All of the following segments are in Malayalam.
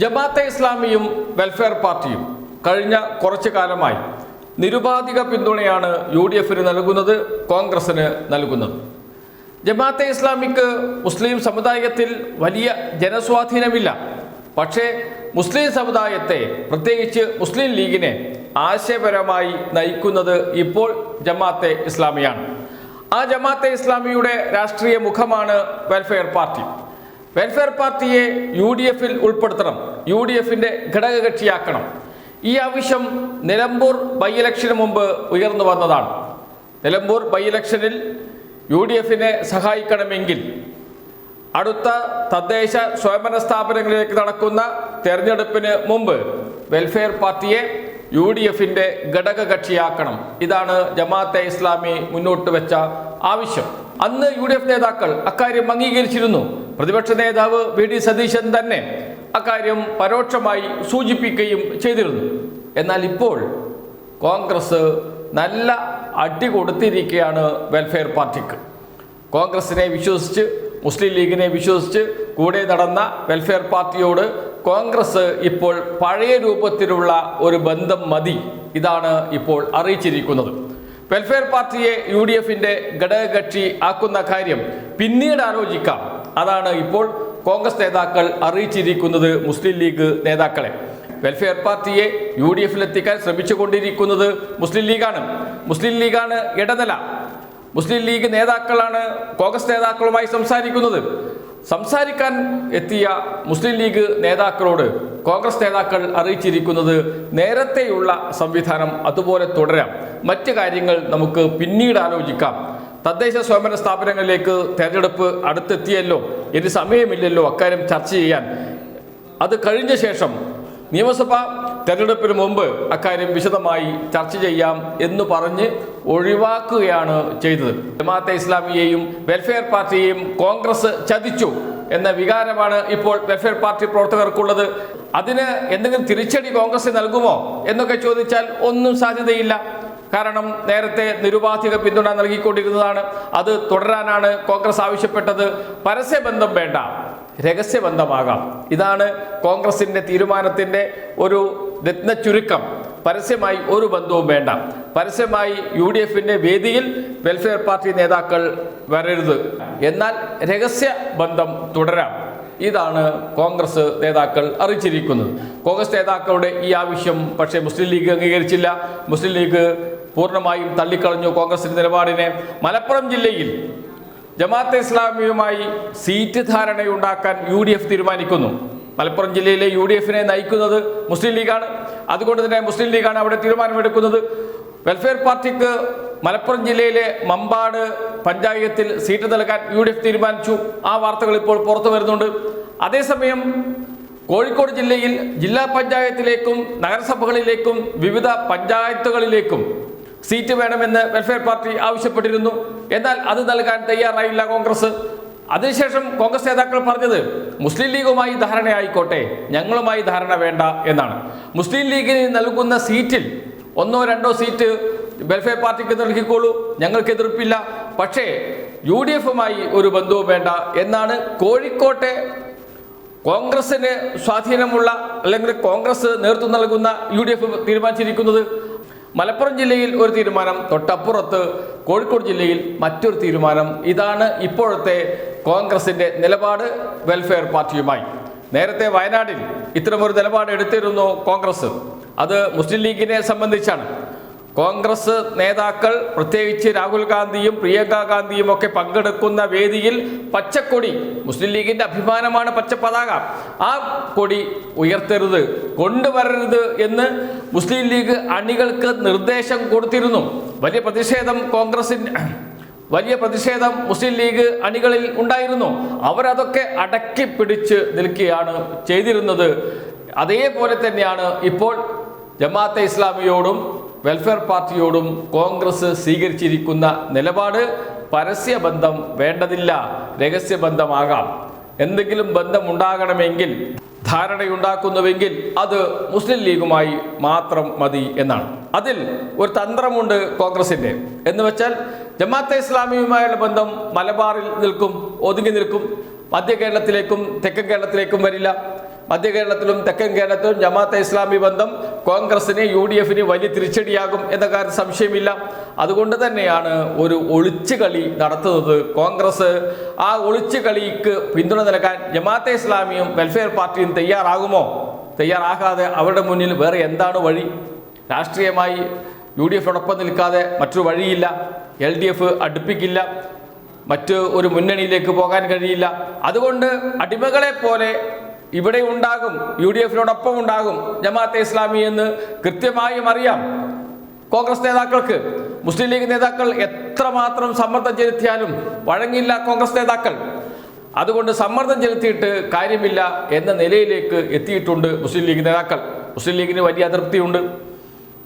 ജമാഅത്തെ ഇസ്ലാമിയും വെൽഫെയർ പാർട്ടിയും കഴിഞ്ഞ കുറച്ചു കാലമായി നിരുപാധിക പിന്തുണയാണ് യു ഡി എഫിന് നൽകുന്നത് കോൺഗ്രസിന് നൽകുന്നത്. ജമാഅത്തെ ഇസ്ലാമിക്ക് മുസ്ലിം സമുദായത്തിൽ വലിയ ജനസ്വാധീനമില്ല. പക്ഷേ മുസ്ലിം സമുദായത്തെ പ്രത്യേകിച്ച് മുസ്ലിം ലീഗിനെ ആശയപരമായി നയിക്കുന്നത് ഇപ്പോൾ ജമാഅത്തെ ഇസ്ലാമിയാണ്. ആ ജമാഅത്തെ ഇസ്ലാമിയുടെ രാഷ്ട്രീയ മുഖമാണ് വെൽഫെയർ പാർട്ടി. വെൽഫെയർ പാർട്ടിയെ യു ഡി എഫിൽ ഉൾപ്പെടുത്തണം യു ഡി എഫിന്റെ ഘടകകക്ഷിയാക്കണം. ഈ ആവശ്യം നിലമ്പൂർ ബൈ ഇലക്ഷന് മുമ്പ് ഉയർന്നു വന്നതാണ്. നിലമ്പൂർ ബൈ ഇലക്ഷനിൽ യു ഡി എഫിനെ സഹായിക്കണമെങ്കിൽ അടുത്ത തദ്ദേശ സ്വയംഭരണ സ്ഥാപനങ്ങളിലേക്ക് നടക്കുന്ന തെരഞ്ഞെടുപ്പിന് മുമ്പ് വെൽഫെയർ പാർട്ടിയെ യു ഡി എഫിന്റെ ഘടകകക്ഷിയാക്കണം. ഇതാണ് ജമാഅത്തെ ഇസ്ലാമി മുന്നോട്ട് വെച്ച ആവശ്യം. അന്ന് യു ഡി എഫ് നേതാക്കൾ അക്കാര്യം അംഗീകരിച്ചിരുന്നു. പ്രതിപക്ഷ നേതാവ് വി ഡി സതീശൻ തന്നെ അക്കാര്യം പരോക്ഷമായി സൂചിപ്പിക്കുകയും ചെയ്തിരുന്നു. എന്നാൽ ഇപ്പോൾ കോൺഗ്രസ് നല്ല അടി കൊടുത്തിരിക്കുകയാണ് വെൽഫെയർ പാർട്ടിക്ക്. കോൺഗ്രസിനെ വിശ്വസിച്ച് മുസ്ലിം ലീഗിനെ വിശ്വസിച്ച് കൂടെ നടന്ന വെൽഫെയർ പാർട്ടിയോട് കോൺഗ്രസ് ഇപ്പോൾ പഴയ രൂപത്തിലുള്ള ഒരു ബന്ധം മതി ഇതാണ് ഇപ്പോൾ അറിയിച്ചിരിക്കുന്നത്. വെൽഫെയർ പാർട്ടിയെ യു ഡി എഫിന്റെ ഘടകകക്ഷി ആക്കുന്ന കാര്യം പിന്നീട് ആലോചിക്കാം. അതാണ് ഇപ്പോൾ കോൺഗ്രസ് നേതാക്കൾ അറിയിച്ചിരിക്കുന്നത് മുസ്ലിം ലീഗ് നേതാക്കളെ. വെൽഫെയർ പാർട്ടിയെ യു ഡി എഫിലെത്തിക്കാൻ ശ്രമിച്ചുകൊണ്ടിരിക്കുന്നത് മുസ്ലിം ലീഗാണ്. മുസ്ലിം ലീഗാണ് ഇടനില. മുസ്ലിം ലീഗ് നേതാക്കളാണ് കോൺഗ്രസ് നേതാക്കളുമായി സംസാരിക്കുന്നത്. സംസാരിക്കാൻ എത്തിയ മുസ്ലിം ലീഗ് നേതാക്കളോട് കോൺഗ്രസ് നേതാക്കൾ അറിയിച്ചിരിക്കുന്നത് നേരത്തെയുള്ള സംവിധാനം അതുപോലെ തുടരാം. മറ്റ് കാര്യങ്ങൾ നമുക്ക് പിന്നീട് ആലോചിക്കാം. തദ്ദേശ സ്വയംഭരണ സ്ഥാപനങ്ങളിലേക്ക് തെരഞ്ഞെടുപ്പ് അടുത്തെത്തിയല്ലോ ഇനി സമയമില്ലല്ലോ അക്കാര്യം ചർച്ച ചെയ്യാൻ. അത് കഴിഞ്ഞ ശേഷം നിയമസഭ തെരഞ്ഞെടുപ്പിന് മുമ്പ് അക്കാര്യം വിശദമായി ചർച്ച ചെയ്യാം എന്ന് പറഞ്ഞ് ഒഴിവാക്കുകയാണ് ചെയ്തത്. ജമാഅത്തെ ഇസ്ലാമിയെയും വെൽഫെയർ പാർട്ടിയെയും കോൺഗ്രസ് ചതിച്ചു എന്ന വികാരമാണ് ഇപ്പോൾ വെൽഫെയർ പാർട്ടി പ്രവർത്തകർക്കുള്ളത്. അതിന് എന്തെങ്കിലും തിരിച്ചടി കോൺഗ്രസ് നൽകുമോ എന്നൊക്കെ ചോദിച്ചാൽ ഒന്നും സാധ്യതയില്ല. കാരണം നേരത്തെ നിരുപാധിക പിന്തുണ നൽകിക്കൊണ്ടിരുന്നതാണ്. അത് തുടരാനാണ് കോൺഗ്രസ് ആവശ്യപ്പെട്ടത്. പരസ്യബന്ധം വേണ്ട. രഹസ്യബന്ധമാകാം ഇതാണ് കോൺഗ്രസിന്റെ തീരുമാനത്തിന്റെ ഒരു രത്ന ചുരുക്കം. പരസ്യമായി ഒരു ബന്ധവും വേണ്ട. പരസ്യമായി യു ഡി എഫിന്റെ വേദിയിൽ വെൽഫെയർ പാർട്ടി നേതാക്കൾ വരരുത്. എന്നാൽ രഹസ്യ ബന്ധം തുടരാം. ഇതാണ് കോൺഗ്രസ് നേതാക്കൾ അറിയിച്ചിരിക്കുന്നത്. കോൺഗ്രസ് നേതാക്കളുടെ ഈ ആവശ്യം പക്ഷേ മുസ്ലിം ലീഗ് അംഗീകരിച്ചില്ല. മുസ്ലിം ലീഗ് പൂർണമായും തള്ളിക്കളഞ്ഞു കോൺഗ്രസിന്റെ നിലപാടിനെ. മലപ്പുറം ജില്ലയിൽ ജമാഅത്തെ ഇസ്ലാമിയുമായി സീറ്റ് ധാരണയുണ്ടാക്കാൻ യു ഡി എഫ് തീരുമാനിക്കുന്നു. മലപ്പുറം ജില്ലയിലെ യു ഡി എഫിനെ നയിക്കുന്നത് മുസ്ലിം ലീഗാണ്. അതുകൊണ്ട് തന്നെ മുസ്ലിം ലീഗാണ് അവിടെ തീരുമാനമെടുക്കുന്നത്. വെൽഫെയർ പാർട്ടിക്ക് മലപ്പുറം ജില്ലയിലെ മമ്പാട് പഞ്ചായത്തിൽ സീറ്റ് നൽകാൻ യു ഡി എഫ് തീരുമാനിച്ചു. ആ വാർത്തകൾ ഇപ്പോൾ പുറത്തു വരുന്നുണ്ട്. അതേസമയം കോഴിക്കോട് ജില്ലയിൽ ജില്ലാ പഞ്ചായത്തിലേക്കും നഗരസഭകളിലേക്കും വിവിധ പഞ്ചായത്തുകളിലേക്കും സീറ്റ് വേണമെന്ന് വെൽഫെയർ പാർട്ടി ആവശ്യപ്പെട്ടിരുന്നു. എന്നാൽ അത് നൽകാൻ തയ്യാറായില്ല കോൺഗ്രസ്. അതിനുശേഷം കോൺഗ്രസ് നേതാക്കൾ പറഞ്ഞത് മുസ്ലിം ലീഗുമായി ധാരണയായിക്കോട്ടെ ഞങ്ങളുമായി ധാരണ വേണ്ട എന്നാണ്. മുസ്ലിം ലീഗിന് നൽകുന്ന സീറ്റിൽ ഒന്നോ രണ്ടോ സീറ്റ് വെൽഫെയർ പാർട്ടിക്ക് നൽകിക്കോളൂ ഞങ്ങൾക്ക് എതിർപ്പില്ല. പക്ഷേ യു ഡി എഫുമായി ഒരു ബന്ധവും വേണ്ട എന്നാണ് കോഴിക്കോട്ടെ കോൺഗ്രസിന് സ്വാധീനമുള്ള അല്ലെങ്കിൽ കോൺഗ്രസ് നേതൃത്വം നൽകുന്ന യു ഡി എഫ് തീരുമാനിച്ചിരിക്കുന്നത്. മലപ്പുറം ജില്ലയിൽ ഒരു തീരുമാനം തൊട്ടപ്പുറത്ത് കോഴിക്കോട് ജില്ലയിൽ മറ്റൊരു തീരുമാനം. ഇതാണ് ഇപ്പോഴത്തെ കോൺഗ്രസിന്റെ നിലപാട് വെൽഫെയർ പാർട്ടിയുമായി. നേരത്തെ വയനാടിൽ ഇത്തരമൊരു നിലപാട് എടുത്തിരുന്നു കോൺഗ്രസ്. അത് മുസ്ലിം ലീഗിനെ സംബന്ധിച്ചാണ്. കോൺഗ്രസ് നേതാക്കൾ പ്രത്യേകിച്ച് രാഹുൽ ഗാന്ധിയും പ്രിയങ്ക ഗാന്ധിയും ഒക്കെ പങ്കെടുക്കുന്ന വേദിയിൽ പച്ചക്കൊടി മുസ്ലിം ലീഗിന്റെ അഭിമാനമാണ് പച്ച പതാക ആ കൊടി ഉയർത്തരുത് കൊണ്ടുവരരുത് എന്ന് മുസ്ലിം ലീഗ് അണികൾക്ക് നിർദ്ദേശം കൊടുത്തിരുന്നു. വലിയ പ്രതിഷേധം കോൺഗ്രസിന്റെ വലിയ പ്രതിഷേധം മുസ്ലിം ലീഗ് അണികളിൽ ഉണ്ടായിരുന്നു. അവരതൊക്കെ അടക്കി പിടിച്ച് നിൽക്കുകയാണ് ചെയ്തിരുന്നത്. അതേപോലെ തന്നെയാണ് ഇപ്പോൾ ജമാഅത്തെ ഇസ്ലാമിയോടും വെൽഫെയർ പാർട്ടിയോടും കോൺഗ്രസ് സ്വീകരിച്ചിരിക്കുന്ന നിലപാട് പരസ്യബന്ധം വേണ്ടതില്ല രഹസ്യബന്ധമാകാം എന്തെങ്കിലും ബന്ധമുണ്ടാകണമെങ്കിൽ ധാരണയുണ്ടാക്കുന്നുവെങ്കിൽ അത് മുസ്ലിം ലീഗുമായി മാത്രം മതി എന്നാണ്. അതിൽ ഒരു തന്ത്രമുണ്ട് കോൺഗ്രസിന്റെ. എന്ന് വെച്ചാൽ ജമാഅത്തെ ഇസ്ലാമിയുമായുള്ള ബന്ധം മലബാറിൽ നിൽക്കും ഒതുങ്ങി നിൽക്കും മധ്യ കേരളത്തിലേക്കും തെക്കൻ കേരളത്തിലേക്കും വരില്ല. മധ്യ കേരളത്തിലും തെക്കൻ കേരളത്തിലും ജമാഅത്തെ ഇസ്ലാമി ബന്ധം കോൺഗ്രസിന് യു ഡി എഫിന് വലിയ തിരിച്ചടിയാകും എന്ന കാര്യം സംശയമില്ല. അതുകൊണ്ട് തന്നെയാണ് ഒരു ഒളിച്ചു കളി നടത്തുന്നത് കോൺഗ്രസ്. ആ ഒളിച്ചു കളിക്ക് പിന്തുണ നൽകാൻ ജമാഅത്തെ ഇസ്ലാമിയും വെൽഫെയർ പാർട്ടിയും തയ്യാറാകുമോ? തയ്യാറാകാതെ അവരുടെ മുന്നിൽ വേറെ എന്താണ് വഴി? രാഷ്ട്രീയമായി യു ഡി എഫിനോടൊപ്പം നിൽക്കാതെ മറ്റൊരു വഴിയില്ല. എൽ ഡി എഫ് അടുപ്പിക്കില്ല. മറ്റ് ഒരു മുന്നണിയിലേക്ക് പോകാൻ കഴിയില്ല. അതുകൊണ്ട് അടിമകളെ പോലെ ഇവിടെ ഉണ്ടാകും യു ഡി എഫിനോടൊപ്പം ഉണ്ടാകും ജമാഅത്തെ ഇസ്ലാമി എന്ന് കൃത്യമായും അറിയാം. കോൺഗ്രസ് നേതാക്കൾക്ക് മുസ്ലിം ലീഗ് നേതാക്കൾ എത്രമാത്രം സമ്മർദ്ദം ചെലുത്തിയാലും വഴങ്ങില്ല കോൺഗ്രസ് നേതാക്കൾ. അതുകൊണ്ട് സമ്മർദ്ദം ചെലുത്തിയിട്ട് കാര്യമില്ല എന്ന നിലയിലേക്ക് എത്തിയിട്ടുണ്ട് മുസ്ലിം ലീഗ് നേതാക്കൾ. മുസ്ലിം ലീഗിന് വലിയ അതൃപ്തിയുണ്ട്.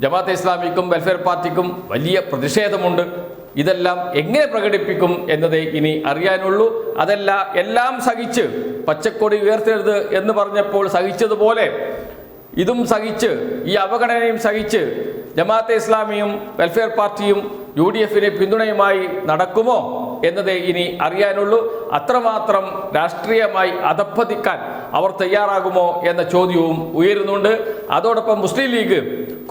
ജമാഅത്തെ ഇസ്ലാമിക്കും വെൽഫെയർ പാർട്ടിക്കും വലിയ പ്രതിഷേധമുണ്ട്. ഇതെല്ലാം എങ്ങനെ പ്രകടിപ്പിക്കും എന്നതേ ഇനി അറിയാനുള്ളൂ. അതല്ല എല്ലാം സഹിച്ച് പച്ചക്കൊടി ഉയർത്തരുത് എന്ന് പറഞ്ഞപ്പോൾ സഹിച്ചതുപോലെ ഇതും സഹിച്ച് ഈ അവഗണനയും സഹിച്ച് ജമാഅത്തെ ഇസ്ലാമിയും വെൽഫെയർ പാർട്ടിയും യു ഡി എഫിന് പിന്തുണയുമായി നടക്കുമോ എന്നതേ ഇനി അറിയാനുള്ളൂ. അത്രമാത്രം രാഷ്ട്രീയമായി അധപ്പതിക്കാൻ അവർ തയ്യാറാകുമോ എന്ന ചോദ്യവും ഉയരുന്നുണ്ട്. അതോടൊപ്പം മുസ്ലിം ലീഗ്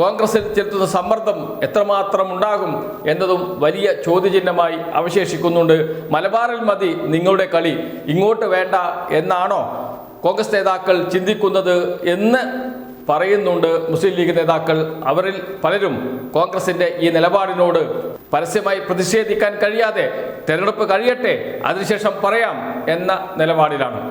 കോൺഗ്രസിൽ ചെലുത്തുന്ന സമ്മർദ്ദം എത്രമാത്രം ഉണ്ടാകും എന്നതും വലിയ ചോദ്യചിഹ്നമായി അവശേഷിക്കുന്നുണ്ട്. മലബാറിൽ മതി നിങ്ങളുടെ കളി. ഇങ്ങോട്ട് വേണ്ട എന്നാണോ കോൺഗ്രസ് നേതാക്കൾ ചിന്തിക്കുന്നത് എന്ന് പറയുന്നുണ്ട് മുസ്ലിം ലീഗ് നേതാക്കൾ. അവരിൽ പലരും കോൺഗ്രസിന്റെ ഈ നിലപാടിനോട് പരസ്യമായി പ്രതിഷേധിക്കാൻ കഴിയാതെ തെരഞ്ഞെടുപ്പ് കഴിയട്ടെ അതിനുശേഷം പറയാം എന്ന നിലപാടിലാണ്.